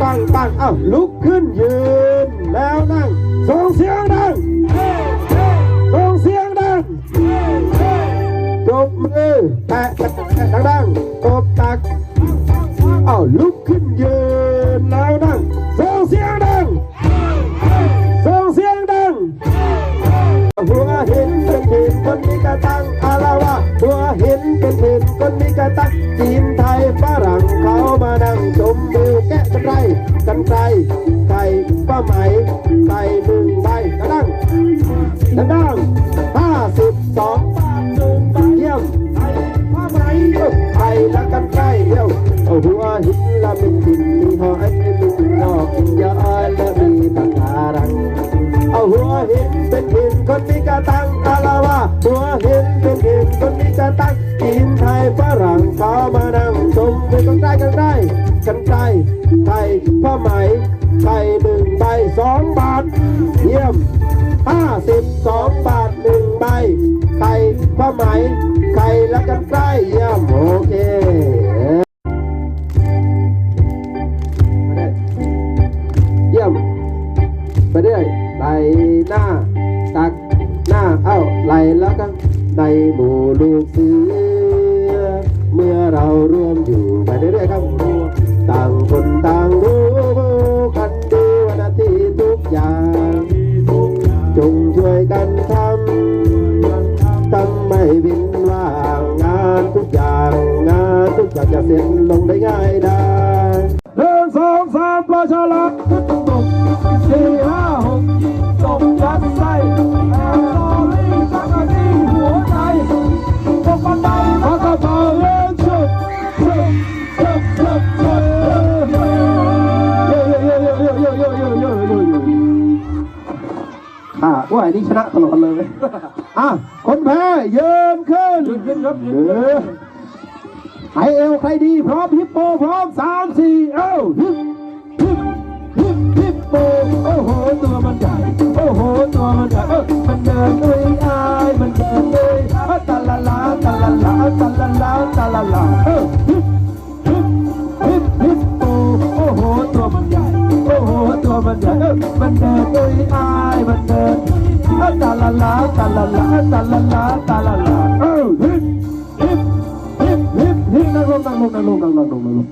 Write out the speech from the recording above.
ตั้งตั้งเอ้าลุกขึ้นยืนแล้วนั่งส่งเสียงดังส่งเสียงดังจบมือแตะแตะดังๆตบตักเอ้าลุกขึ้นยืนแล้วนั่งส่งเสียงดังส่งเสียงดังหัวหินเป็นหินคนมีกระตังอาละวะหัวหินเป็นหินคนมีกระตังจีนไทยฝรั่งเขามานั่งชมวิ นไกรไก่ป้าไหมไก่หนึ่งใบกระดังกระดังห้าสิบสองบาทหนึ่งใบเยี่ยมไก่ป้าไหมไก่ละกันไกรเยี่ยมเอาหัวหินละเป็นหินมีหอยมีนอกยาและมีตะการังเอาหัวหินเป็นหินคนมีกระตังอาละวะหัวหินเป็นหินคนมีกระตังกินไทยฝรั่งเขามานั่งชมเป็นกันได้กันได้ กันไกลไข่ผ้าไหมไข่หนึ่งใบสองบาท เยี่ยมห้าสิบสองบาทหนึ่งใบไข่ผ้าไหมไข่และกันไกลเยี่ยมโอเคไม่ได้เยี่ยมไปเรื่อยไหลหน้าตักหน้าเอ้าไหลแล้วก็ในหมู่ลูกเสือเมื่อเราร่วมอยู่ไปเรื่อยๆครับ ต่างคนต่างรู้กันดีวันอาทิตย์ทุกอย่าง จงช่วยกันทำทำไม่วินว่างงานทุกอย่างงานทุกอย่างจะเสร็จลงได้ง่ายได้หนึ่งสองสามปลาฉลามต อ่าว่าอันนี้ชนะตลอดเลยอะคนแพ้ยืมขึ้นยืนขึ้นครับยืนไอเอลใครดีพร้อมฮิปโปพร้อมสามสี่เอ้าฮิป เดินด้วยอายมันเดินตาลาลาตาลาลาตาลาลาตาลาลาเออฮิปฮิปฮิปฮิปฮิปนั่งลงนั่งลงนั่งลงนั่งลงนั่งลง